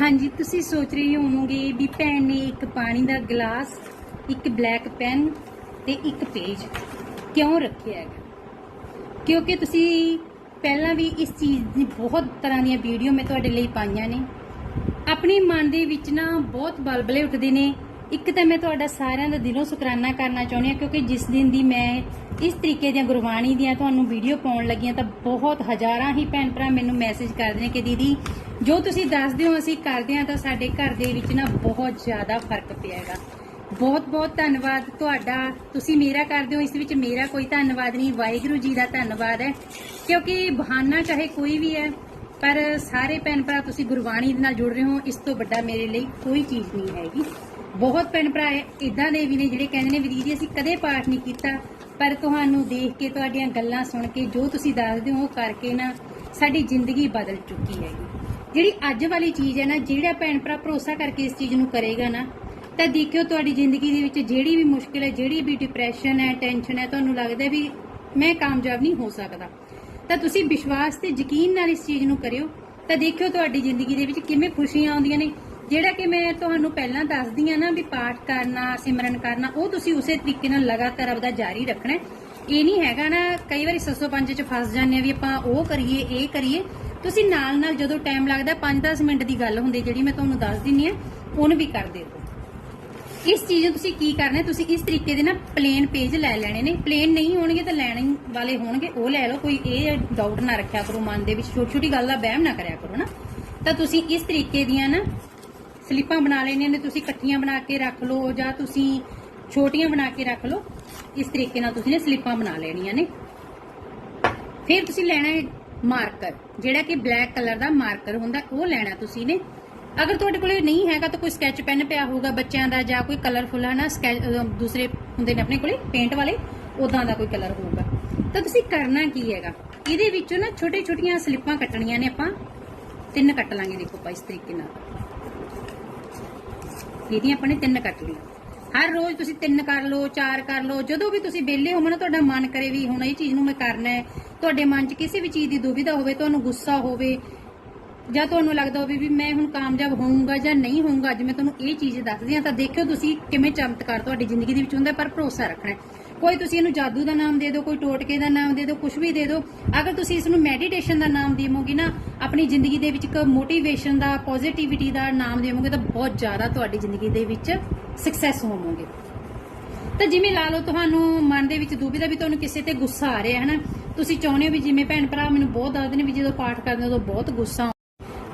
ਹਾਂਜੀ, ਤੁਸੀਂ ਸੋਚ ਰਹੇ ਹੋਵੋਗੇ ਵੀ ਭੈਣ ਨੇ ਇੱਕ ਪਾਣੀ ਦਾ ਗਲਾਸ, ਇੱਕ ਬਲੈਕ ਪੈਨ ਤੇ ਇੱਕ ਪੇਜ ਕਿਉਂ ਰੱਖਿਆ ਹੈਗਾ? ਕਿਉਂਕਿ ਤੁਸੀਂ ਪਹਿਲਾਂ ਵੀ ਇਸ ਚੀਜ਼ ਦੀ ਬਹੁਤ ਤਰ੍ਹਾਂ ਦੀਆਂ ਵੀਡੀਓ ਮੈਂ ਤੁਹਾਡੇ ਲਈ ਪਾਈਆਂ ਨੇ। ਆਪਣੇ ਮਨ ਦੇ ਵਿੱਚ ਨਾ ਬਹੁਤ ਬਲਬਲੇ ਉੱਠਦੇ ਨੇ। ਇੱਕ ਤਾਂ ਮੈਂ ਤੁਹਾਡਾ ਸਾਰਿਆਂ ਦਾ ਦਿਲੋਂ ਸ਼ੁਕਰਾਨਾ ਕਰਨਾ ਚਾਹੁੰਦੀ ਹਾਂ, ਕਿਉਂਕਿ ਜਿਸ ਦਿਨ ਦੀ ਮੈਂ ਇਸ ਤਰੀਕੇ ਦੀਆਂ ਗੁਰਬਾਣੀ ਦੀਆਂ ਤੁਹਾਨੂੰ ਵੀਡੀਓ ਪਾਉਣ ਲੱਗੀਆਂ ਤਾਂ ਬਹੁਤ ਹਜ਼ਾਰਾਂ ਹੀ ਭੈਣ ਭਰਾ ਮੈਨੂੰ ਮੈਸੇਜ ਕਰਦੇ ਨੇ ਕਿ ਦੀਦੀ ਜੋ ਤੁਸੀਂ ਦੱਸਦੇ ਹੋ, ਅਸੀਂ ਕਰਦੇ ਹਾਂ, ਤਾਂ ਸਾਡੇ ਘਰ ਦੇ ਵਿੱਚ ਨਾ ਬਹੁਤ ਜ਼ਿਆਦਾ ਫ਼ਰਕ ਪਿਆ ਹੈਗਾ। ਬਹੁਤ ਬਹੁਤ ਧੰਨਵਾਦ ਤੁਹਾਡਾ। ਤੁਸੀਂ ਮੇਰਾ ਕਰਦੇ ਹੋ, ਇਸ ਵਿੱਚ ਮੇਰਾ ਕੋਈ ਧੰਨਵਾਦ ਨਹੀਂ, ਵਾਹਿਗੁਰੂ ਜੀ ਦਾ ਧੰਨਵਾਦ ਹੈ। ਕਿਉਂਕਿ ਬਹਾਨਾ ਚਾਹੇ ਕੋਈ ਵੀ ਹੈ, ਪਰ ਸਾਰੇ ਭੈਣ ਭਰਾ ਤੁਸੀਂ ਗੁਰਬਾਣੀ ਦੇ ਨਾਲ ਜੁੜ ਰਹੇ ਹੋ, ਇਸ ਤੋਂ ਵੱਡਾ ਮੇਰੇ ਲਈ ਕੋਈ ਚੀਜ਼ ਨਹੀਂ ਹੈਗੀ। ਬਹੁਤ ਭੈਣ ਭਰਾ ਇਦਾਂ ਦੇ ਵੀ ਨੇ ਜਿਹੜੇ ਕਹਿੰਦੇ ਨੇ ਵੀ ਜੀ ਅਸੀਂ ਕਦੇ ਪਾਠ ਨਹੀਂ ਕੀਤਾ, ਪਰ ਤੁਹਾਨੂੰ ਦੇਖ ਕੇ ਤੁਹਾਡੀਆਂ ਗੱਲਾਂ ਸੁਣ ਕੇ ਜੋ ਤੁਸੀਂ ਦੱਸਦੇ ਹੋ, ਉਹ ਕਰਕੇ ਨਾ ਸਾਡੀ ਜ਼ਿੰਦਗੀ ਬਦਲ ਚੁੱਕੀ ਹੈਗੀ। ਜਿਹੜੀ ਅੱਜ ਵਾਲੀ ਚੀਜ਼ ਹੈ ਨਾ, ਜਿਹੜਾ ਭੈਣ ਭਰਾ ਭਰੋਸਾ ਕਰਕੇ ਇਸ ਚੀਜ਼ ਨੂੰ ਕਰੇਗਾ ਨਾ, ਤਾਂ ਦੇਖਿਓ ਤੁਹਾਡੀ ਜ਼ਿੰਦਗੀ ਦੇ ਵਿੱਚ ਜਿਹੜੀ ਵੀ ਮੁਸ਼ਕਿਲ ਹੈ, ਜਿਹੜੀ ਵੀ ਡਿਪਰੈਸ਼ਨ ਹੈ ਟੈਨਸ਼ਨ ਹੈ, ਤੁਹਾਨੂੰ ਲੱਗਦਾ ਵੀ ਮੈਂ ਕਾਮਯਾਬ ਨਹੀਂ ਹੋ ਸਕਦਾ। ਤਾਂ ਤੁਸੀਂ ਵਿਸ਼ਵਾਸ ਤੇ ਯਕੀਨ ਨਾਲ ਇਸ ਚੀਜ਼ ਨੂੰ ਕਰਿਓ, ਤਾਂ ਦੇਖਿਓ ਤੁਹਾਡੀ ਜ਼ਿੰਦਗੀ ਦੇ ਵਿੱਚ ਕਿਵੇਂ ਖੁਸ਼ੀਆਂ ਆਉਂਦੀਆਂ ਨੇ। ਜਿਹੜਾ ਕਿ ਮੈਂ ਤੁਹਾਨੂੰ ਪਹਿਲਾਂ ਦੱਸਦੀ ਆ ਨਾ ਵੀ ਪਾਠ ਕਰਨਾ, ਸਿਮਰਨ ਕਰਨਾ, ਉਹ ਤੁਸੀਂ ਉਸੇ ਤਰੀਕੇ ਨਾਲ ਲਗਾਤਾਰ ਆਪਦਾ ਜਾਰੀ ਰੱਖਣਾ ਇਹ ਨਹੀਂ ਹੈਗਾ ਨਾ, ਕਈ ਵਾਰੀ ਸੱਸੋ ਪੰਜ ਚ ਫਸ ਜਾਂਦੇ ਆ ਵੀ ਆਪਾਂ ਉਹ ਕਰੀਏ, ਇਹ ਕਰੀਏ। ਤੁਸੀਂ ਨਾਲ ਨਾਲ ਜਦੋਂ ਟਾਈਮ ਲੱਗਦਾ 5-10 ਮਿੰਟ ਦੀ ਗੱਲ ਹੁੰਦੀ ਜਿਹੜੀ ਮੈਂ ਤੁਹਾਨੂੰ ਦੱਸ ਦਿੰਨੀ ਆ ਉਹਨੂੰ ਵੀ ਕਰਦੇ ਰਹੋ ਇਸ ਚੀਜ਼ ਨੂੰ ਤੁਸੀਂ ਕੀ ਕਰਨਾ ਤੁਸੀਂ ਇਸ ਤਰੀਕੇ ਦੇ ਨਾ ਪਲੇਨ ਪੇਜ ਲੈ ਲੈਣੇ ਨੇ। ਪਲੇਨ ਨਹੀਂ ਹੋਣਗੇ ਤਾਂ ਲੈਣ ਵਾਲੇ ਹੋਣਗੇ, ਉਹ ਲੈ ਲਓ। ਕੋਈ ਇਹ ਡਾਊਟ ਨਾ ਰੱਖਿਆ ਕਰੋ ਮਨ ਦੇ ਵਿੱਚ ਛੋਟੀ ਛੋਟੀ ਗੱਲ ਦਾ ਵਹਿਮ ਨਾ ਕਰਿਆ ਕਰੋ ਨਾ। ਤਾਂ ਤੁਸੀਂ ਇਸ ਤਰੀਕੇ ਦੀਆਂ ਨਾ ਸਲਿੱਪਾਂ ਬਣਾ ਲੈਣੀਆਂ ਨੇ, ਤੁਸੀਂ ਇਕੱਠੀਆਂ ਬਣਾ ਕੇ ਰੱਖ ਲਓ ਜਾਂ ਤੁਸੀਂ ਛੋਟੀਆਂ ਬਣਾ ਕੇ ਰੱਖ ਲਓ। ਇਸ ਤਰੀਕੇ ਨਾਲ ਤੁਸੀਂ ਨੇ ਸਲਿੱਪਾਂ ਬਣਾ ਲੈਣੀਆਂ ਨੇ। ਫਿਰ ਤੁਸੀਂ ਲੈਣਾ ਮਾਰਕਰ, ਜਿਹੜਾ ਕਿ ਬਲੈਕ ਕਲਰ ਦਾ ਮਾਰਕਰ ਹੁੰਦਾ, ਉਹ ਲੈਣਾ ਤੁਸੀਂ ਨੇ। ਅਗਰ ਤੁਹਾਡੇ ਕੋਲ ਨਹੀਂ ਹੈਗਾ ਤਾਂ ਕੋਈ ਸਕੈਚ ਪੈਨ ਪਿਆ ਹੋਊਗਾ ਬੱਚਿਆਂ ਦਾ ਜਾਂ ਕੋਈ ਕਲਰਫੁਲ ਹੈ ਨਾ ਸਕੈਚ ਦੂਸਰੇ ਹੁੰਦੇ ਨੇ ਆਪਣੇ ਕੋਲੇ ਪੇਂਟ ਵਾਲੇ ਉਦਾਂ ਦਾ ਕੋਈ ਕਲਰ ਹੋਊਗਾ। ਤਾਂ ਤੁਸੀਂ ਕਰਨਾ ਕੀ ਹੈਗਾ? ਇਹਦੇ ਵਿੱਚੋਂ ਨਾ ਛੋਟੇ ਛੋਟੀਆਂ ਸਲਿੱਪਾਂ ਕੱਟਣੀਆਂ ਨੇ ਆਪਾਂ। ਤਿੰਨ ਕੱਟ ਲਾਂਗੇ ਦੇਖੋ ਆਪਾਂ ਇਸ ਤਰੀਕੇ ਨਾਲ। ਇਹਦੀਆਂ ਆਪਾਂ ਨੇ ਤਿੰਨ ਕੱਟ ਲਈ ਹਰ ਰੋਜ਼ ਤੁਸੀਂ ਤਿੰਨ ਕਰ ਲਓ, ਚਾਰ ਕਰ ਲਓ, ਜਦੋਂ ਵੀ ਤੁਸੀਂ ਵਿਹਲੇ ਹੋ ਨਾ, ਤੁਹਾਡਾ ਮਨ ਕਰੇ ਵੀ ਹੁਣ ਇਹ ਚੀਜ਼ ਨੂੰ ਮੈਂ ਕਰਨਾ ਹੈ। ਤੁਹਾਡੇ ਮਨ 'ਚ ਕਿਸੇ ਵੀ ਚੀਜ਼ ਦੀ ਦੁਵਿਧਾ ਹੋਵੇ, ਤੁਹਾਨੂੰ ਗੁੱਸਾ ਹੋਵੇ, ਜਾਂ ਤੁਹਾਨੂੰ ਲੱਗਦਾ ਹੋਵੇ ਵੀ ਮੈਂ ਹੁਣ ਕਾਮਯਾਬ ਹੋਊਂਗਾ ਜਾਂ ਨਹੀਂ ਹੋਊਂਗਾ, ਅੱਜ ਮੈਂ ਤੁਹਾਨੂੰ ਇਹ ਚੀਜ਼ ਦੱਸਦੀ ਹਾਂ, ਤਾਂ ਦੇਖਿਓ ਤੁਸੀਂ ਕਿਵੇਂ ਚਮਤਕਾਰ ਤੁਹਾਡੀ ਜ਼ਿੰਦਗੀ ਦੇ ਵਿੱਚ ਹੁੰਦਾ ਪਰ ਭਰੋਸਾ ਰੱਖਣਾ ਕੋਈ ਤੁਸੀਂ ਇਹਨੂੰ ਜਾਦੂ ਦਾ ਨਾਮ ਦੇ ਦਿਓ, ਕੋਈ ਟੋਟਕੇ ਦਾ ਨਾਮ ਦੇ ਦਿਓ ਕੁਝ ਵੀ ਦੇ ਦਿਓ, ਅਗਰ ਤੁਸੀਂ ਇਸ ਨੂੰ ਮੈਡੀਟੇਸ਼ਨ ਦਾ ਨਾਮ ਦੇਵੋਗੇ ਨਾ, ਆਪਣੀ ਜ਼ਿੰਦਗੀ ਦੇ ਵਿੱਚ ਇੱਕ ਮੋਟੀਵੇਸ਼ਨ ਦਾ ਪੋਜ਼ਿਟਿਵਿਟੀ ਦਾ ਨਾਮ ਦੇਵੋਗੇ, ਤਾਂ ਬਹੁਤ ਜ਼ਿਆਦਾ ਤੁਹਾਡੀ ਜ਼ਿੰਦਗੀ ਦੇ ਵਿੱਚ ਸਕਸੈਸ ਹੋਵੋਗੇ। ਤਾਂ ਜਿਵੇਂ ਲਾ ਲਓ ਤੁਹਾਨੂੰ ਮਨ ਦੇ ਵਿੱਚ ਦੁਬਿਧਾ ਵੀ ਤੁਹਾਨੂੰ ਕਿਸੇ ਤੇ ਗੁੱਸਾ ਆ ਰਿਹਾ ਹੈ ਨਾ ਤੁਸੀਂ ਚਾਹੁੰਦੇ ਹੋ ਵੀ ਜਿਵੇਂ ਭੈਣ ਭਰਾ ਮੈਨੂੰ ਬਹੁਤ ਦੱਸਦੇ ਨੇ ਵੀ ਜਦੋਂ ਪਾਠ ਕਰਦੇ ਉਦੋਂ ਬਹੁਤ ਗੁੱਸਾ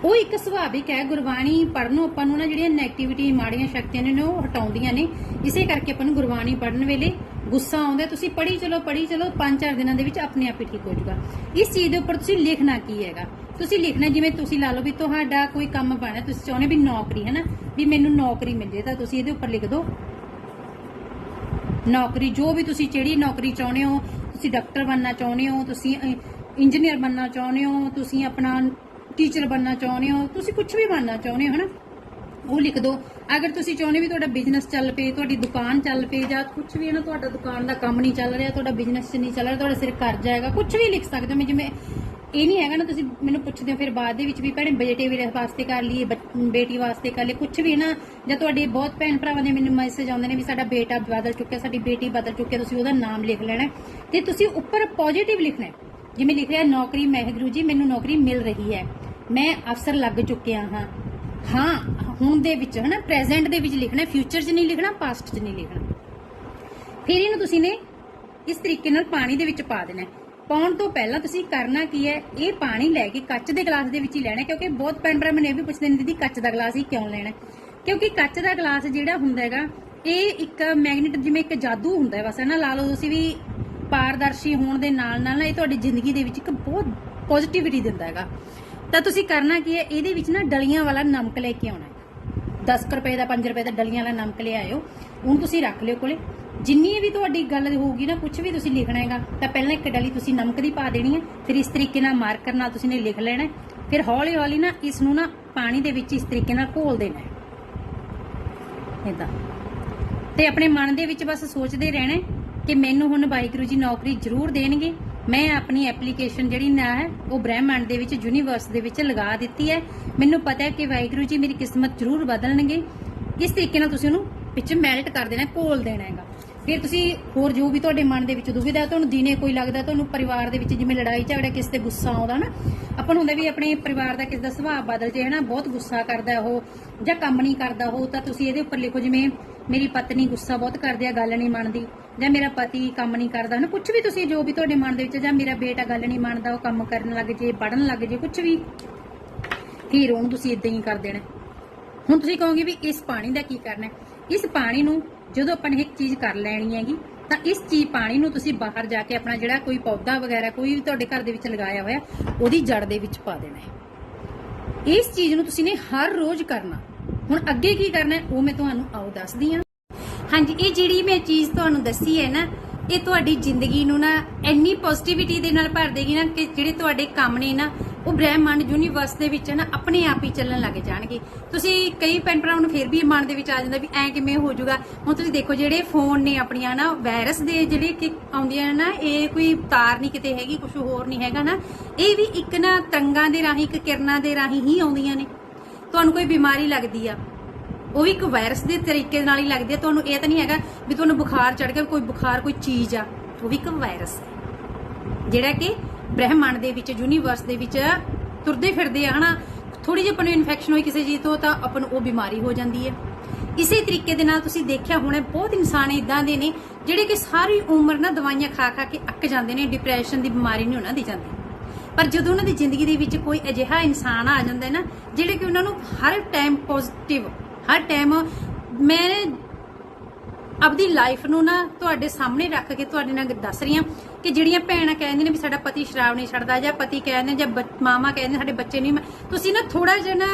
ਉਹ ਇੱਕ ਸੁਭਾਵਿਕ ਹੈ, ਗੁਰਬਾਣੀ ਪੜਨੋਂ ਆਪਾਂ ਨੂੰ ਨਾ ਜਿਹੜੀਆਂ ਨੈਗੇਟਿਵਿਟੀ ਮਾੜੀਆਂ ਸ਼ਕਤੀਆਂ ਨੇ ਉਹ ਹਟਾਉਂਦੀਆਂ ਨੇ। ਇਸੇ ਕਰਕੇ ਆਪਾਂ ਨੂੰ ਗੁਰਬਾਣੀ ਪੜਨ ਵੇਲੇ ਗੁੱਸਾ ਆਉਂਦਾ, ਤੁਸੀਂ ਪੜ੍ਹੀ ਚਲੋ ਪੜ੍ਹੀ ਚਲੋ 5-4 ਦਿਨਾਂ ਦੇ ਵਿੱਚ ਆਪਣੇ ਆਪ ਹੀ ਠੀਕ ਹੋ ਜਾਊਗਾ। ਇਸ ਚੀਜ਼ ਦੇ ਉੱਪਰ ਤੁਸੀਂ ਲਿਖਣਾ ਕੀ ਹੈਗਾ? ਤੁਸੀਂ ਲਿਖਣਾ ਜਿਵੇਂ ਤੁਸੀਂ ਲਾ ਲਓ ਵੀ ਤੁਹਾਡਾ ਕੋਈ ਕੰਮ ਬਣਾ ਤੁਸੀਂ ਚਾਹੁੰਦੇ ਵੀ ਨੌਕਰੀ ਹੈ ਨਾ ਵੀ ਮੈਨੂੰ ਨੌਕਰੀ ਮਿਲ ਜੇ ਤਾਂ ਤੁਸੀਂ ਇਹਦੇ ਉੱਪਰ ਲਿਖ ਦਿਓ ਨੌਕਰੀ, ਜੋ ਵੀ ਤੁਸੀਂ ਜਿਹੜੀ ਨੌਕਰੀ ਚਾਹੁੰਦੇ ਹੋ, ਤੁਸੀਂ ਡਾਕਟਰ ਬਣਨਾ ਚਾਹੁੰਦੇ ਹੋ, ਤੁਸੀਂ ਇੰਜੀਨੀਅਰ ਬਣਨਾ ਚਾਹੁੰਦੇ ਹੋ, ਤੁਸੀਂ ਆਪਣਾ ਟੀਚਰ ਬਣਨਾ ਚਾਹੁੰਦੇ ਹੋ, ਤੁਸੀਂ ਕੁਝ ਵੀ ਬਣਨਾ ਚਾਹੁੰਦੇ ਹੋ, ਹਨਾ? ਉਹ ਲਿਖ ਦਿਓ ਅਗਰ ਤੁਸੀਂ ਚਾਹੁੰਦੇ ਵੀ ਤੁਹਾਡਾ ਬਿਜ਼ਨਸ ਚੱਲ ਪਏ, ਤੁਹਾਡੀ ਦੁਕਾਨ ਚੱਲ ਪਏ ਜਾਂ ਕੁਝ ਵੀ ਹੈ ਨਾ, ਤੁਹਾਡਾ ਦੁਕਾਨ ਦਾ ਕੰਮ ਨਹੀਂ ਚੱਲ ਰਿਹਾ, ਤੁਹਾਡਾ ਬਿਜ਼ਨਸ ਨਹੀਂ ਚੱਲ ਰਿਹਾ, ਤੁਹਾਡਾ ਸਿਰ ਕਰਜ਼ਾ ਹੈਗਾ ਕੁਝ ਵੀ ਲਿਖ ਸਕਦੇ ਹੋ। ਮੈਂ ਜਿਵੇਂ ਇਹ ਨਹੀਂ ਹੈਗਾ ਨਾ, ਤੁਸੀਂ ਮੈਨੂੰ ਪੁੱਛਦੇ ਹੋ ਫਿਰ ਬਾਅਦ ਦੇ ਵਿੱਚ ਵੀ ਭੈਣੇ ਬੇਟੇ ਵੀਰੇ ਵਾਸਤੇ ਕਰ ਲਈਏ, ਬੱਚ- ਬੇਟੀ ਵਾਸਤੇ ਕਰ ਲਈਏ ਕੁਝ ਵੀ ਨਾ, ਜਾਂ ਤੁਹਾਡੇ ਬਹੁਤ ਭੈਣ ਭਰਾਵਾਂ ਦੇ ਮੈਨੂੰ ਮੈਸੇਜ ਆਉਂਦੇ ਨੇ ਵੀ ਸਾਡਾ ਬੇਟਾ ਬਦਲ ਚੁੱਕਿਆ, ਸਾਡੀ ਬੇਟੀ ਬਦਲ ਚੁੱਕਿਆ ਤੁਸੀਂ ਉਹਦਾ ਨਾਮ ਲਿਖ ਲੈਣਾ। ਹੈ ਤੇ ਤੁਸੀਂ ਉੱਪਰ ਪੋਜ਼ਿਟਿਵ ਲਿਖਣਾ ਜਿਵੇਂ ਲਿਖ ਰਿਹਾ, ਨੌਕਰੀ ਮਹਿਗੁਰੂ ਜੀ, ਮੈਨੂੰ ਨੌਕਰੀ ਮਿਲ ਰਹੀ ਹੈ। ਮੈਂ ਅਫਸਰ ਲੱਗ ਚੁੱਕਿਆ ਹਾਂ। ਹਾਂ ਹੁਣ ਦੇ ਵਿੱਚ, ਹਨਾ ਪ੍ਰੈਜ਼ੈਂਟ ਦੇ ਵਿੱਚ ਲਿਖਣਾ ਫਿਊਚਰ 'ਚ ਨਹੀਂ ਲਿਖਣਾ ਪਾਸਟ 'ਚ ਨਹੀਂ ਲਿਖਣਾ। ਫਿਰ ਇਹਨੂੰ ਤੁਸੀਂ ਨੇ ਇਸ ਤਰੀਕੇ ਨਾਲ ਪਾਣੀ ਦੇ ਵਿੱਚ ਪਾ ਦੇਣਾ। ਪਾਉਣ ਤੋਂ ਪਹਿਲਾਂ ਤੁਸੀਂ ਕਰਨਾ ਕੀ ਹੈ, ਇਹ ਪਾਣੀ ਲੈ ਕੇ ਕੱਚ ਦੇ ਗਲਾਸ ਦੇ ਵਿੱਚ ਹੀ ਲੈਣਾ, ਕਿਉਂਕਿ ਬਹੁਤ ਭੈਣ ਭਰਾ ਮੈਨੂੰ ਇਹ ਵੀ ਪੁੱਛਦੇ ਨੇ, ਦੀਦੀ, ਕੱਚ ਦਾ ਗਲਾਸ ਹੀ ਕਿਉਂ ਲੈਣਾ? ਕਿਉਂਕਿ ਕੱਚ ਦਾ ਗਲਾਸ ਜਿਹੜਾ ਹੁੰਦਾ ਹੈਗਾ, ਇਹ ਇੱਕ ਮੈਗਨੇਟ ਜਿਵੇਂ ਇੱਕ ਜਾਦੂ ਹੁੰਦਾ ਹੈ ਬਸ ਹੈ ਨਾ ਲਾ ਲਓ ਤੁਸੀਂ ਵੀ ਪਾਰਦਰਸ਼ੀ ਹੋਣ ਦੇ ਨਾਲ ਨਾਲ ਨਾ ਇਹ ਤੁਹਾਡੀ ਜ਼ਿੰਦਗੀ ਦੇ ਵਿੱਚ ਇੱਕ ਬਹੁਤ ਪੋਜ਼ਿਟਿਵਿਟੀ ਦਿੰਦਾ ਹੈਗਾ। ਤਾਂ ਤੁਸੀਂ ਕਰਨਾ ਕੀ ਹੈ, ਇਹਦੇ ਵਿੱਚ ਨਾ ਡਲੀਆਂ ਵਾਲਾ ਨਮਕ ਲੈ ਕੇ ਆਉਣਾ। 10 ਕੁ ਰੁਪਏ ਦਾ 5 ਰੁਪਏ ਦਾ ਡਲੀਆਂ ਵਾਲਾ ਨਮਕ ਲਿਆਇਓ ਉਹਨੂੰ ਤੁਸੀਂ ਰੱਖ ਲਿਓ ਕੋਲੇ। ਜਿੰਨੀ ਵੀ ਤੁਹਾਡੀ ਗੱਲ ਹੋਊਗੀ ਨਾ ਕੁਝ ਵੀ ਤੁਸੀਂ ਲਿਖਣਾ ਹੈਗਾ, ਤਾਂ ਪਹਿਲਾਂ ਇੱਕ ਡਲੀ ਤੁਸੀਂ ਨਮਕ ਦੀ ਪਾ ਦੇਣੀ ਹੈ ਫਿਰ ਇਸ ਤਰੀਕੇ ਨਾਲ ਮਾਰਕਰ ਨਾਲ ਤੁਸੀਂ ਨੇ ਲਿਖ ਲੈਣਾ ਫਿਰ ਹੌਲੀ ਹੌਲੀ ਨਾ ਇਸ ਨੂੰ ਨਾ ਪਾਣੀ ਦੇ ਵਿੱਚ ਇਸ ਤਰੀਕੇ ਨਾਲ ਘੋਲ ਦੇਣਾ ਹੈ। ਇਦਾਂ ਤੇ ਆਪਣੇ ਮਨ ਦੇ ਵਿੱਚ ਬਸ ਸੋਚਦੇ ਰਹਿਣਾ ਕਿ ਮੈਨੂੰ ਹੁਣ ਵਾਹਿਗੁਰੂ ਜੀ ਨੌਕਰੀ ਜ਼ਰੂਰ ਦੇਣਗੇ। ਮੈਂ ਆਪਣੀ ਐਪਲੀਕੇਸ਼ਨ ਜਿਹੜੀ ਨਾ ਹੈ, ਉਹ ਬ੍ਰਹਿਮੰਡ ਦੇ ਵਿੱਚ ਯੂਨੀਵਰਸ ਦੇ ਵਿੱਚ ਲਗਾ ਦਿੱਤੀ ਹੈ। ਮੈਨੂੰ ਪਤਾ ਹੈ ਕਿ ਵਾਹਿਗੁਰੂ ਜੀ ਮੇਰੀ ਕਿਸਮਤ ਜ਼ਰੂਰ ਬਦਲਣਗੇ। ਇਸ ਤਰੀਕੇ ਨਾਲ ਤੁਸੀਂ ਉਹਨੂੰ ਵਿੱਚ ਮੈਲਟ ਕਰ ਦੇਣਾ, ਘੋਲ ਦੇਣਾ ਹੈਗਾ। ਫਿਰ ਤੁਸੀਂ ਹੋਰ ਜੋ ਵੀ ਤੁਹਾਡੇ ਮਨ ਦੇ ਵਿੱਚ ਦੁਵਿਧਾ, ਤੁਹਾਨੂੰ ਦਿਨੇ ਕੋਈ ਲੱਗਦਾ, ਤੁਹਾਨੂੰ ਪਰਿਵਾਰ ਦੇ ਵਿੱਚ ਜਿਵੇਂ ਲੜਾਈ ਝਗੜਾ ਕਿਸੇ ਤੇ ਗੁੱਸਾ ਆਉਂਦਾ ਨਾ ਆਪਾਂ ਨੂੰ ਹੁੰਦਾ ਵੀ ਆਪਣੇ ਪਰਿਵਾਰ ਦਾ ਕਿਸੇ ਦਾ ਸੁਭਾਅ ਬਦਲ ਜੇ, ਹਨਾ, ਬਹੁਤ ਗੁੱਸਾ ਕਰਦਾ ਉਹ, ਜਾਂ ਕੰਮ ਨਹੀਂ ਕਰਦਾ ਉਹ, ਤਾਂ ਤੁਸੀਂ ਇਹਦੇ ਉੱਪਰ ਲਿਖੋ ਜਿਵੇਂ, ਮੇਰੀ ਪਤਨੀ ਗੁੱਸਾ ਬਹੁਤ ਕਰਦੀ ਆ, ਗੱਲ ਨਹੀਂ ਮੰਨਦੀ, ਜਾਂ ਮੇਰਾ ਪਤੀ ਕੰਮ ਨਹੀਂ ਕਰਦਾ, ਹਨਾ ਕੁਝ ਵੀ ਤੁਸੀਂ ਜੋ ਵੀ ਤੁਹਾਡੇ ਮਨ ਦੇ ਵਿੱਚ, ਜਾਂ ਮੇਰਾ ਬੇਟਾ ਗੱਲ ਨਹੀਂ ਮੰਨਦਾ, ਉਹ ਕੰਮ ਕਰਨ ਲੱਗ ਜੇ ਪੜਨ ਲੱਗ ਜੇ ਕੁਝ ਵੀ, ਫਿਰ ਉਹਨੂੰ ਤੁਸੀਂ ਇਦਾਂ ਹੀ ਕਰ ਦੇਣਾ। ਹੁਣ ਤੁਸੀਂ ਕਹੋਗੇ ਵੀ ਇਸ ਪਾਣੀ ਦਾ ਕੀ ਕਰਨਾ ਇਸ ਪਾਣੀ ਨੂੰ ਜਦੋਂ ਆਪਾਂ ਨੇ ਇੱਕ ਚੀਜ਼ ਕਰ ਲੈਣੀ ਹੈਗੀ ਤਾਂ ਇਸ ਚੀਜ਼ ਪਾਣੀ ਨੂੰ ਤੁਸੀਂ ਬਾਹਰ ਜਾ ਕੇ ਆਪਣਾ ਜਿਹੜਾ ਕੋਈ ਪੌਦਾ ਵਗੈਰਾ ਕੋਈ ਵੀ ਤੁਹਾਡੇ ਘਰ ਦੇ ਵਿੱਚ ਲਗਾਇਆ ਹੋਇਆ, ਉਹਦੀ ਜੜ ਦੇ ਵਿੱਚ ਪਾ ਦੇਣਾ ਹੈ। ਇਸ ਚੀਜ਼ ਨੂੰ ਤੁਸੀਂ ਨੇ ਹਰ ਰੋਜ਼ ਕਰਨਾ। ਹੁਣ ਅੱਗੇ ਕੀ ਕਰਨਾ ਹੈ, ਉਹ ਮੈਂ ਤੁਹਾਨੂੰ ਆਓ ਦੱਸਦੀ ਹਾਂ। ਹਾਂਜੀ, ਇਹ ਜਿਹੜੀ ਮੈਂ ਚੀਜ਼ ਤੁਹਾਨੂੰ ਦੱਸੀ ਹੈ ਨਾ, ਇਹ ਤੁਹਾਡੀ ਜ਼ਿੰਦਗੀ ਨੂੰ ਨਾ ਇੰਨੀ ਪੋਜ਼ਿਟਿਵਿਟੀ ਦੇ ਨਾਲ ਭਰ ਦੇਗੀ ਨਾ ਕਿ ਜਿਹੜੇ ਤੁਹਾਡੇ ਕੰਮ ਨੇ ਨਾ ਉਹ ਬ੍ਰਹਿਮੰਡ ਯੂਨੀਵਰਸ ਦੇ ਵਿੱਚ ਨਾ, ਆਪਣੇ ਆਪ ਹੀ ਚੱਲਣ ਲੱਗ ਜਾਣਗੇ। ਤੁਸੀਂ ਕਈ ਭੈਣ ਭਰਾਵਾਂ ਨੂੰ ਫਿਰ ਵੀ ਮਨ ਦੇ ਵਿੱਚ ਆ ਜਾਂਦਾ ਵੀ ਐ ਕਿਵੇਂ ਹੋ ਜਾਊਗਾ। ਹੁਣ ਤੁਸੀਂ ਦੇਖੋ, ਜਿਹੜੇ ਫੋਨ ਨੇ ਆਪਣੀਆਂ ਨਾ ਵਾਇਰਸ ਦੇ ਜਿਹੜੇ ਕਿ ਆਉਂਦੀਆਂ ਨਾ, ਇਹ ਕੋਈ ਤਾਰ ਨਹੀਂ ਕਿਤੇ ਹੈਗੀ ਕੁਝ ਹੋਰ ਨਹੀਂ ਹੈਗਾ ਨਾ। ਇਹ ਵੀ ਇੱਕ ਨਾ ਤਰੰਗਾਂ ਦੇ ਰਾਹੀਂ, ਇੱਕ ਕਿਰਨਾਂ ਦੇ ਰਾਹੀਂ ਹੀ ਆਉਂਦੀਆਂ ਨੇ। ਤੁਹਾਨੂੰ ਕੋਈ ਬਿਮਾਰੀ ਲੱਗਦੀ ਆ, ਉਹ ਵੀ ਇੱਕ ਵਾਇਰਸ ਦੇ ਤਰੀਕੇ ਨਾਲ ਹੀ ਲੱਗਦੀ ਹੈ ਤੁਹਾਨੂੰ ਇਹ ਤਾਂ ਨਹੀਂ ਹੈਗਾ ਵੀ ਤੁਹਾਨੂੰ ਬੁਖਾਰ ਚੜ ਗਿਆ, ਕੋਈ ਬੁਖਾਰ, ਕੋਈ ਚੀਜ਼ ਆ। ਉਹ ਵੀ ਇੱਕ ਵਾਇਰਸ ਹੈ ਜਿਹੜਾ ਕਿ ਬ੍ਰਹਿਮੰਡ ਦੇ ਵਿੱਚ ਯੂਨੀਵਰਸ ਦੇ ਵਿੱਚ ਤੁਰਦੇ ਫਿਰਦੇ ਆ, ਹਨਾ? ਥੋੜੀ ਜਿਹੀ ਆਪਾਂ ਨੂੰ ਇਨਫੈਕਸ਼ਨ ਹੋਈ ਕਿਸੇ ਚੀਜ਼ ਤੋਂ, ਤਾਂ ਆਪਾਂ ਨੂੰ ਉਹ ਬਿਮਾਰੀ ਹੋ ਜਾਂਦੀ ਹੈ। ਇਸੇ ਤਰੀਕੇ ਦੇ ਨਾਲ ਤੁਸੀਂ ਦੇਖਿਆ ਹੋਣਾ, ਬਹੁਤ ਇਨਸਾਨ ਇਦਾਂ ਦੇ ਨੇ, ਜਿਹੜੇ ਕਿ ਸਾਰੀ ਉਮਰ ਨਾ ਦਵਾਈਆਂ ਖਾ ਖਾ ਕੇ ਅੱਕ ਜਾਂਦੇ ਨੇ ਡਿਪਰੈਸ਼ਨ ਦੀ ਬਿਮਾਰੀ ਨਹੀਂ ਉਹਨਾਂ ਦੀ ਜਾਂਦੀ। ਪਰ ਜਦੋਂ ਉਹਨਾਂ ਦੀ ਜ਼ਿੰਦਗੀ ਦੇ ਵਿੱਚ ਕੋਈ ਅਜਿਹਾ ਇਨਸਾਨ ਆ ਜਾਂਦਾ ਹੈ ਨਾ, ਜਿਹੜੇ ਕਿ ਉਹਨਾਂ ਨੂੰ ਹਰ ਟਾਈਮ ਪੋਜ਼ਿਟਿਵ ਹਰ ਟਾਈਮ ਮੈਂ ਆਪਦੀ ਲਾਈਫ ਨੂੰ ਨਾ ਤੁਹਾਡੇ ਸਾਹਮਣੇ ਰੱਖ ਕੇ ਤੁਹਾਡੇ ਨਾਲ ਦੱਸ ਰਹੀ ਹਾਂ ਕਿ ਜਿਹੜੀਆਂ ਭੈਣਾਂ ਕਹਿੰਦੇ ਨੇ ਵੀ ਸਾਡਾ ਪਤੀ ਸ਼ਰਾਬ ਨਹੀਂ ਛੱਡਦਾ ਜਾਂ ਪਤੀ ਕਹਿੰਦੇ ਜਾਂ ਮਾਮਾ ਕਹਿੰਦੇ ਸਾਡੇ ਬੱਚੇ ਨਹੀਂ ਤੁਸੀਂ ਨਾ ਥੋੜਾ ਜਿਹਾ ਨਾ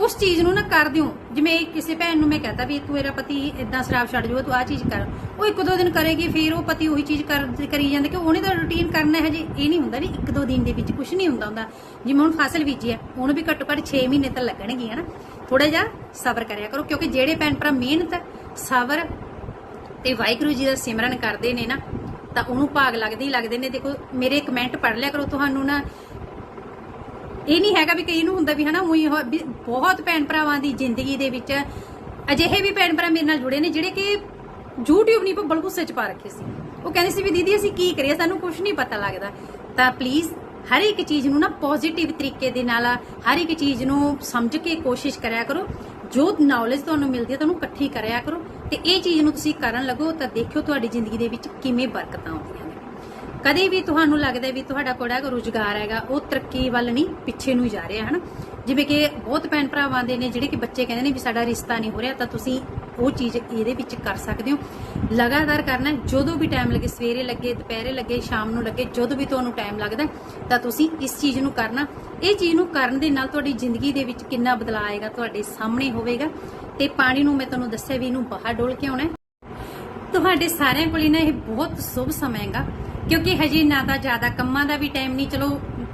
ਉਸ ਚੀਜ਼ ਨੂੰ ਨਾ ਕਰ ਦਿਓ। ਜਿਵੇਂ ਕਿਸੇ ਭੈਣ ਨੂੰ ਮੈਂ ਕਹਤਾ ਵੀ ਤੂੰ ਮੇਰਾ ਪਤੀ ਇਦਾਂ ਸ਼ਰਾਬ ਛੱਡ ਜਾਊਗਾ ਤੂੰ ਆਹ ਚੀਜ਼ ਕਰ। ਉਹ ਇੱਕ ਦੋ ਦਿਨ ਕਰੇਗੀ, ਫਿਰ ਉਹ ਪਤੀ ਉਹੀ ਚੀਜ਼ ਕਰੀ ਜਾਂਦਾ ਕਿ ਉਹਨੇ ਤਾਂ ਰੁਟੀਨ ਕਰਨਾ ਹੈ ਜੀ। ਇਹ ਨਹੀਂ ਹੁੰਦਾ ਵੀ ਇੱਕ ਦੋ ਦਿਨ ਦੇ ਵਿੱਚ ਕੁਝ ਨਹੀਂ ਹੁੰਦਾ ਹੁੰਦਾ। ਜਿਵੇਂ ਹੁਣ ਫਸਲ ਬੀਜੀ ਹੈ, ਉਹਨੂੰ ਵੀ ਘੱਟੋ ਘੱਟ 6 ਮਹੀਨੇ ਤਾਂ ਲੱਗਣਗੇ, ਹਨਾ? ਥੋੜਾ ਜਿਹਾ ਸਬਰ ਕਰਿਆ ਕਰੋ, ਕਿਉਂਕਿ ਜਿਹੜੇ ਭੈਣ ਭਰਾ ਮਿਹਨਤ, ਸਬਰ ਤੇ ਵਾਹਿਗੁਰੂ ਜੀ ਦਾ ਸਿਮਰਨ ਕਰਦੇ ਨੇ ਨਾ ਤਾਂ ਉਹਨੂੰ ਭਾਗ ਲੱਗਦੇ ਹੀ ਲੱਗਦੇ ਨੇ। ਦੇਖੋ, ਮੇਰੇ ਕਮੈਂਟ ਪੜ੍ਹ ਲਿਆ ਕਰੋ ਤੁਹਾਨੂੰ ਨਾ। ਇਹ ਨਹੀਂ ਹੈਗਾ ਵੀ ਕਈ ਨੂੰ ਹੁੰਦਾ ਵੀ ਹਨਾ, ਉਹੀ ਬਹੁਤ ਭੈਣ ਭਰਾਵਾਂ ਦੀ ਜ਼ਿੰਦਗੀ ਦੇ ਵਿੱਚ ਅਜਿਹੇ ਵੀ ਭੈਣ ਭਰਾ ਮੇਰੇ ਨਾਲ ਜੁੜੇ ਨੇ ਜਿਹੜੇ ਕਿ YouTube ਨਹੀਂ ਭੱਬਲ ਗੁੱਸੇ ਚ ਪਾ ਰੱਖੇ ਸੀ। ਉਹ ਕਹਿੰਦੇ ਸੀ ਵੀ ਦੀਦੀ, ਅਸੀਂ ਕੀ ਕਰੀਏ? ਸਾਨੂੰ ਕੁਝ ਨਹੀਂ ਪਤਾ ਲੱਗਦਾ। ਤਾਂ ਪਲੀਜ਼ ਹਰ ਇੱਕ ਚੀਜ਼ ਨੂੰ ਨਾ ਪੋਜ਼ਿਟਿਵ ਤਰੀਕੇ ਦੇ ਨਾਲ, ਹਰ ਇੱਕ ਚੀਜ਼ ਨੂੰ ਸਮਝ ਕੇ ਕੋਸ਼ਿਸ਼ ਕਰਿਆ ਕਰੋ। ਜੋ ਨੌਲੇਜ ਤੁਹਾਨੂੰ ਮਿਲਦੀ ਹੈ, ਤੁਹਾਨੂੰ ਇਕੱਠੀ ਕਰਿਆ ਕਰੋ। ਤੇ ਇਹ ਚੀਜ਼ ਨੂੰ ਤੁਸੀਂ ਕਰਨ ਲੱਗੋ ਤਾਂ ਦੇਖਿਓ ਤੁਹਾਡੀ ਜ਼ਿੰਦਗੀ ਦੇ ਵਿੱਚ ਕਿਵੇਂ ਬਰਕਤਾਂ ਆਉਂਦੀਆਂ ਨੇ। ਕਦੇ ਵੀ ਤੁਹਾਨੂੰ ਲੱਗਦਾ ਵੀ ਤੁਹਾਡਾ ਕੋੜਾ ਰੁਜ਼ਗਾਰ ਹੈਗਾ, ਉਹ ਤਰੱਕੀ ਵੱਲ ਨਹੀਂ, ਪਿੱਛੇ ਨੂੰ ਜਾ ਰਿਹਾ, ਹਨ? ਜਿਵੇਂ ਕਿ ਬਹੁਤ ਭੈਣ ਭਰਾਵਾਂ ਦੇ ਨੇ ਜਿਹੜੇ ਕਿ ਬੱਚੇ ਕਹਿੰਦੇ ਨੇ ਵੀ ਸਾਡਾ ਰਿਸ਼ਤਾ ਨਹੀਂ ਹੋ ਰਿਹਾ, ਤਾਂ ਤੁਸੀਂ ਉਹ ਚੀਜ਼ ਇਹਦੇ ਵਿੱਚ ਕਰ ਸਕਦੇ ਹੋ। ਲਗਾਤਾਰ ਕਰਨਾ, ਜਦੋਂ ਵੀ ਟਾਈਮ ਲੱਗੇ, ਸਵੇਰੇ ਲੱਗੇ, ਦੁਪਹਿਰੇ ਲੱਗੇ, ਸ਼ਾਮ ਨੂੰ ਲੱਗੇ, ਜਦੋਂ ਵੀ ਤੁਹਾਨੂੰ ਟਾਈਮ ਲੱਗਦਾ, ਤਾਂ ਤੁਸੀਂ ਇਸ ਚੀਜ਼ ਨੂੰ ਕਰਨਾ। ਇਹ ਚੀਜ਼ ਨੂੰ ਕਰਨ ਦੇ ਨਾਲ ਤੁਹਾਡੀ ਜ਼ਿੰਦਗੀ ਦੇ ਵਿੱਚ ਕਿੰਨਾ ਬਦਲਾਅ ਆਏਗਾ, ਤੁਹਾਡੇ ਸਾਹਮਣੇ ਹੋਵੇਗਾ। ਤੇ ਪਾਣੀ ਨੂੰ ਮੈਂ ਤੁਹਾਨੂੰ ਦੱਸਿਆ ਵੀ ਇਹਨੂੰ ਬਾਹਰ ਡੋਲ ਕੇ ਆਉਣਾ ਤੁਹਾਡੇ ਸਾਰਿਆਂ ਕੋਲ ਨਾ ਇਹ ਬਹੁਤ ਸ਼ੁਭ ਸਮਾਂ ਹੈਗਾ, ਕਿਉਂਕਿ ਹਜੇ ਨਾ ਤਾਂ ਜ਼ਿਆਦਾ ਕੰਮਾਂ ਦਾ ਵੀ ਟਾਈਮ ਨਹੀਂ। ਚਲੋ,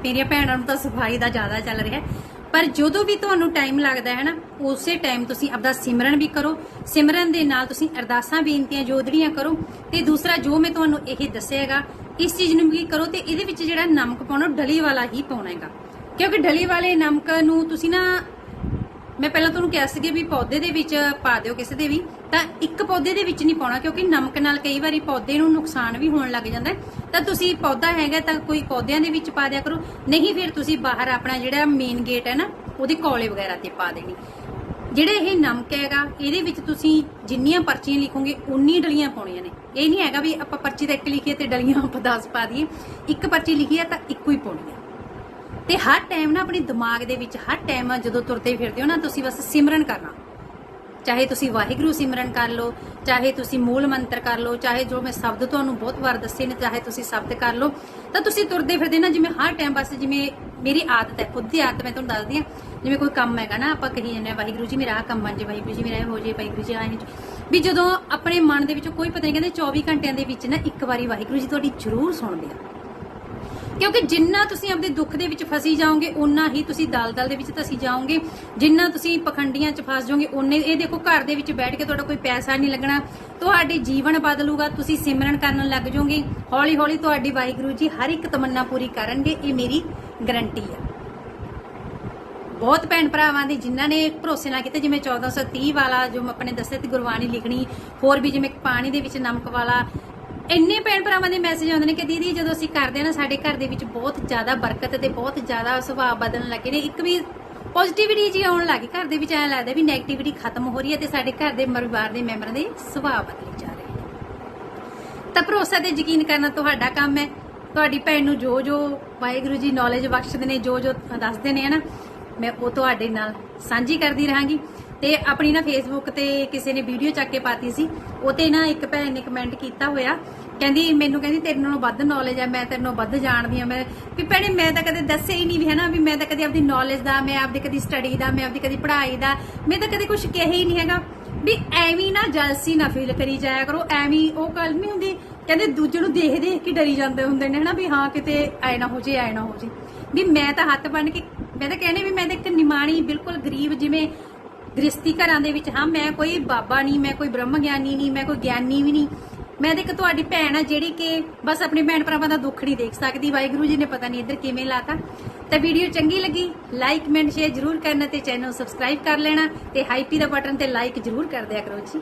ਮੇਰੀਆਂ ਭੈਣਾਂ ਨੂੰ ਤਾਂ ਸਫ਼ਾਈ ਦਾ ਜ਼ਿਆਦਾ ਚੱਲ ਰਿਹਾ। ਪਰ ਜਦੋਂ ਵੀ ਤੁਹਾਨੂੰ ਟਾਈਮ ਲੱਗਦਾ ਹੈ ਨਾ, ਉਸੇ ਟਾਈਮ ਤੁਸੀਂ ਆਪਦਾ ਸਿਮਰਨ ਵੀ ਕਰੋ। ਸਿਮਰਨ ਦੇ ਨਾਲ ਤੁਸੀਂ ਅਰਦਾਸਾਂ ਬੇਨਤੀਆਂ, ਜੋਦੜੀਆਂ ਕਰੋ। ਤੇ ਦੂਸਰਾ, ਜੋ ਮੈਂ ਤੁਹਾਨੂੰ ਇਹ ਦੱਸਿਆਗਾ ਇਸ ਚੀਜ਼ ਨੂੰ ਵੀ ਕਰੋ ਤੇ ਇਹਦੇ ਵਿੱਚ ਜਿਹੜਾ ਨਮਕ ਪਾਉਣਾ, ਉਹ ਡਲੀ ਵਾਲਾ ਹੀ ਪਾਉਣਾ ਹੈਗਾ। ਕਿਉਂਕਿ ਡਲੀ ਵਾਲੇ ਨਮਕ ਨੂੰ ਤੁਸੀਂ ਨਾ, ਮੈਂ ਪਹਿਲਾਂ ਤੁਹਾਨੂੰ ਕਿਹਾ ਸੀ ਵੀ ਪੌਦੇ ਦੇ ਵਿੱਚ ਪਾ ਦਿਓ ਕਿਸੇ ਦੇ ਵੀ। ਤਾਂ ਇੱਕ ਪੌਦੇ ਦੇ ਵਿੱਚ ਨਹੀਂ ਪਾਉਣਾ, ਕਿਉਂਕਿ ਨਮਕ ਨਾਲ ਕਈ ਵਾਰੀ ਪੌਦੇ ਨੂੰ ਨੁਕਸਾਨ ਵੀ ਹੋਣ ਲੱਗ ਜਾਂਦਾ ਤਾਂ ਤੁਸੀਂ ਪੌਦਾ ਹੈਗਾ ਤਾਂ ਕੋਈ ਪੌਦਿਆਂ ਦੇ ਵਿੱਚ ਪਾ ਦਿਆ ਕਰੋ। ਨਹੀਂ ਫਿਰ ਤੁਸੀਂ ਬਾਹਰ ਆਪਣਾ ਜਿਹੜਾ ਮੇਨ ਗੇਟ ਹੈ ਨਾ, ਉਹਦੇ ਕੋਲੇ ਵਗੈਰਾ ਤੇ ਪਾ ਦੇਣੀ। ਜਿਹੜੇ ਇਹ ਨਮਕ ਹੈਗਾ, ਇਹਦੇ ਵਿੱਚ ਤੁਸੀਂ ਜਿੰਨੀਆਂ ਪਰਚੀਆਂ ਲਿਖੋਗੇ ਉਨੀ ਡਲੀਆਂ ਪਾਉਣੀਆਂ ਨੇ। ਇਹ ਨਹੀਂ ਹੈਗਾ ਵੀ ਆਪਾਂ ਪਰਚੀ ਤੇ ਇੱਕ ਲਿਖੀਏ ਤੇ ਡਲੀਆਂ ਆਪਾਂ 10 ਪਾ ਦਈਏ। ਇੱਕ ਪਰਚੀ ਲਿਖੀ ਹੈ ਤਾਂ ਇੱਕੋ ਹੀ ਪਾਉਣੀ ਹੈ। ਤੇ ਹਰ ਟਾਈਮ ਨਾ, ਆਪਣੇ ਦਿਮਾਗ ਦੇ ਵਿੱਚ ਹਰ ਟਾਈਮ ਜਦੋਂ ਤੁਰਦੇ ਫਿਰਦੇ ਹੋ ਨਾ, ਤੁਸੀਂ ਬਸ ਸਿਮਰਨ ਕਰਨਾ। ਚਾਹੇ ਤੁਸੀਂ ਵਾਹਿਗੁਰੂ ਸਿਮਰਨ ਕਰ ਲਓ, ਚਾਹੇ ਤੁਸੀਂ ਮੂਲ ਮੰਤਰ ਕਰ ਲਓ, ਚਾਹੇ ਜੋ ਮੈਂ ਸ਼ਬਦ ਤੁਹਾਨੂੰ ਬਹੁਤ ਵਾਰ ਦੱਸੇ ਨੇ, ਚਾਹੇ ਤੁਸੀਂ ਸ਼ਬਦ ਕਰ ਲਓ, ਤਾਂ ਤੁਸੀਂ ਤੁਰਦੇ ਫਿਰਦੇ ਨਾ, ਜਿਵੇਂ ਹਰ ਟਾਈਮ ਬਸ ਜਿਵੇਂ ਮੇਰੀ ਆਦਤ ਹੈ, ਖੁਦ ਦੀ ਆਦਤ ਮੈਂ ਤੁਹਾਨੂੰ ਦੱਸਦੀ ਹਾਂ, ਜਿਵੇਂ ਕੋਈ ਕੰਮ ਹੈਗਾ ਨਾ, ਆਪਾਂ ਕਹੀ ਜਾਂਦੇ ਹਾਂ, ਵਾਹਿਗੁਰੂ ਜੀ ਮੇਰਾ ਆਹ ਕੰਮ ਬਣ ਜੇ ਵਾਹਿਗੁਰੂ ਜੀ ਮੇਰਾ ਇਹ ਹੋ ਜੇ ਵਾਹਿਗੁਰੂ ਜੀ ਆਏ ਹੋ ਜੇ ਵੀ ਜਦੋਂ ਆਪਣੇ ਮਨ ਦੇ ਵਿੱਚ ਕੋਈ ਪਤਾ ਨਹੀਂ ਕਹਿੰਦੇ 24 ਘੰਟਿਆਂ ਦੇ ਵਿੱਚ ਨਾ ਇੱਕ ਵਾਰੀ ਵਾਹਿਗੁਰੂ ਜੀ ਤੁਹਾਡੀ ਜ਼ਰੂਰ ਸੁਣਦੇ ਆ। ਕਿਉਂਕਿ ਜਿੰਨਾ ਤੁਸੀਂ ਆਪਣੇ ਦੁੱਖ ਦੇ ਵਿੱਚ ਫਸੀ ਜਾਓਗੇ ਉਨਾ ਹੀ ਤੁਸੀਂ ਦਲਦਲ ਦੇ ਵਿੱਚ ਧਸੀ ਜਾਓਗੇ। ਜਿੰਨਾ ਤੁਸੀਂ ਪਖੰਡੀਆਂ 'ਚ ਫਸ ਜਾਓਗੇ ਉਨੇ ਇਹ ਦੇਖੋ ਘਰ ਦੇ ਵਿੱਚ ਬੈਠ ਕੇ ਤੁਹਾਡਾ ਕੋਈ ਪੈਸਾ ਨਹੀਂ ਲੱਗਣਾ। ਤੁਹਾਡੇ ਜੀਵਨ ਬਦਲੂਗਾ, ਤੁਸੀਂ ਸਿਮਰਨ ਕਰਨ ਲੱਗ ਜਾਓਗੇ। ਹੌਲੀ ਹੌਲੀ ਤੁਹਾਡੀ ਵਾਹਿਗੁਰੂ ਜੀ ਹਰ ਇੱਕ ਤਮੰਨਾ ਪੂਰੀ ਕਰਨਗੇ, ਇਹ ਮੇਰੀ ਗਰੰਟੀ ਆ। ਬਹੁਤ ਭੈਣ ਭਰਾਵਾਂ ਦੀ ਜਿਨ੍ਹਾਂ ਨੇ ਭਰੋਸੇ ਨਾਲ ਕੀਤਾ, ਜਿਵੇਂ 1430 ਵਾਲਾ ਜੋ ਮੈਂ ਆਪਣੇ ਦੱਸਿਆ ਤੇ ਗੁਰਬਾਣੀ ਲਿਖਣੀ, ਹੋਰ ਵੀ ਜਿਵੇਂ ਪਾਣੀ ਦੇ ਵਿੱਚ ਨਮਕ ਵਾਲਾ ਇੰਨੇ ਭੈਣ ਭਰਾਵਾਂ ਦੇ ਮੈਸੇਜ ਆਉਂਦੇ ਨੇ ਕਿ ਦੀਦੀ ਜਦੋਂ ਅਸੀਂ ਕਰਦੇ ਹਾਂ ਨਾ, ਸਾਡੇ ਘਰ ਦੇ ਵਿੱਚ ਬਹੁਤ ਜ਼ਿਆਦਾ ਬਰਕਤ ਤੇ ਬਹੁਤ ਜ਼ਿਆਦਾ ਸੁਭਾਅ ਬਦਲਣ ਲੱਗੇ ਨੇ। ਇੱਕ ਵੀ ਪੋਜ਼ਿਟਿਵਿਟੀ ਜੀ ਆਉਣ ਲੱਗੀ ਘਰ ਦੇ ਵਿੱਚ ਐਂ ਲੱਗਦਾ ਵੀ 네ਗੇਟਿਵਿਟੀ ਖਤਮ ਹੋ ਰਹੀ ਹੈ ਤੇ ਸਾਡੇ ਘਰ ਦੇ ਪਰਿਵਾਰ ਦੇ ਮੈਂਬਰਾਂ ਦੇ ਸੁਭਾਅ ਬਦਲੀ ਜਾ ਰਹੇ ਨੇ। ਤਾਂ ਭਰੋਸਾ ਤੇ ਯਕੀਨ ਕਰਨਾ ਤੁਹਾਡਾ ਕੰਮ ਹੈ। ਤੁਹਾਡੀ ਭੈਣ ਨੂੰ ਜੋ ਜੋ ਵਾਹਿਗੁਰੂ ਜੀ ਨੌਲੇਜ ਬਖਸ਼ਦੇ ਨੇ, ਜੋ ਜੋ ਦੱਸਦੇ ਨੇ, ਹਨਾ, ਮੈਂ ਉਹ ਤੁਹਾਡੇ ਨਾਲ ਸਾਂਝੀ ਕਰਦੀ ਰਹਾਂਗੀ। ਤੇ ਆਪਣੀ ਨਾ ਫੇਸਬੁੱਕ ਤੇ ਕਿਸੇ ਨੇ ਵੀਡੀਓ ਚੱਕ ਕੇ ਪਾਤੀ ਸੀ, ਉਹ ਤੇ ਨਾ ਇੱਕ ਭੈਣ ਨੇ ਕਮੈਂਟ ਕੀਤਾ ਹੋਇਆ। ਕਹਿੰਦੀ, ਮੈਨੂੰ ਕਹਿੰਦੀ, ਤੇਰੇ ਨਾਲੋਂ ਵੱਧ ਨੌਲੇਜ ਹੈ ਮੈਂ ਤੇਰੇ ਨਾਲੋਂ ਵੱਧ ਜਾਣਦੀ ਹਾਂ ਮੈਂ ਵੀ ਭੈਣੇ, ਮੈਂ ਤਾਂ ਕਦੇ ਦੱਸਿਆ ਹੀ ਨਹੀਂ ਵੀ, ਹਨਾ, ਵੀ ਮੈਂ ਤਾਂ ਕਦੇ ਆਪਦੀ ਨੌਲੇਜ ਦਾ, ਮੈਂ ਆਪਦੀ ਕਦੀ ਸਟੱਡੀ ਦਾ, ਮੈਂ ਆਪਦੀ ਕਦੀ ਪੜ੍ਹਾਈ ਦਾ, ਮੈਂ ਤਾਂ ਕਦੇ ਕੁਝ ਕਿਹਾ ਹੀ ਨਹੀਂ ਹੈਗਾ। ਵੀ ਐਵੇਂ ਨਾ ਜਲਸੀ ਨਾ ਫੀਲ ਕਰੀ ਜਾਇਆ ਕਰੋ, ਐਵੇਂ ਉਹ ਗੱਲ ਨਹੀਂ ਹੁੰਦੀ। ਕਹਿੰਦੇ ਦੂਜੇ ਨੂੰ ਦੇਖ ਦੇਖ ਕੇ ਡਰੀ ਜਾਂਦੇ ਹੁੰਦੇ ਨੇ, ਹਨਾ, ਵੀ ਹਾਂ, ਕਿਤੇ ਐ ਨਾ ਹੋ ਜੇ, ਐ ਨਾ ਹੋ ਜੇ। ਵੀ ਮੈਂ ਤਾਂ ਹੱਥ ਬੰਨ ਕੇ, ਮੈਂ ਤਾਂ ਕਹਿੰਦੀ ਵੀ ਮੈਂ ਤਾਂ ਇੱਕ ਨਿਮਾਣੀ, ਬਿਲਕੁਲ ਗਰੀਬ ਜਿਵੇਂ ਗ੍ਰਸਤੀ ਘਰਾਂ ਦੇ ਵਿੱਚ, ਹਾਂ, ਮੈਂ ਕੋਈ ਬਾਬਾ ਨਹੀਂ, ਮੈਂ ਕੋਈ ਬ੍ਰਹਮ ਗਿਆਨੀ ਨਹੀਂ, ਮੈਂ ਕੋਈ ਗਿਆਨੀ ਵੀ ਨਹੀਂ। ਮੈਂ ਦੇਖ ਤੁਹਾਡੀ ਭੈਣ ਆ ਜਿਹੜੀ ਕਿ ਬਸ ਆਪਣੇ ਭੈਣ ਭਰਾਵਾਂ ਦਾ ਦੁੱਖ ਨਹੀਂ ਦੇਖ ਸਕਦੀ। ਵਾਹਿਗੁਰੂ ਜੀ ਨੇ ਪਤਾ ਨਹੀਂ ਇੱਧਰ ਕਿਵੇਂ ਲਾਤਾ। ਤਾਂ ਵੀਡੀਓ ਚੰਗੀ ਲੱਗੀ ਲਾਈਕ ਕਮੈਂਟ ਸ਼ੇਅਰ ਜਰੂਰ ਕਰਨਾ ਤੇ ਚੈਨਲ ਸਬਸਕ੍ਰਾਈਬ ਕਰ ਲੈਣਾ ਤੇ ਹਾਈਪੀ ਦਾ ਬਟਨ ਤੇ ਲਾਈਕ ਜਰੂਰ ਕਰ ਦਿਆ ਕਰੋ ਜੀ।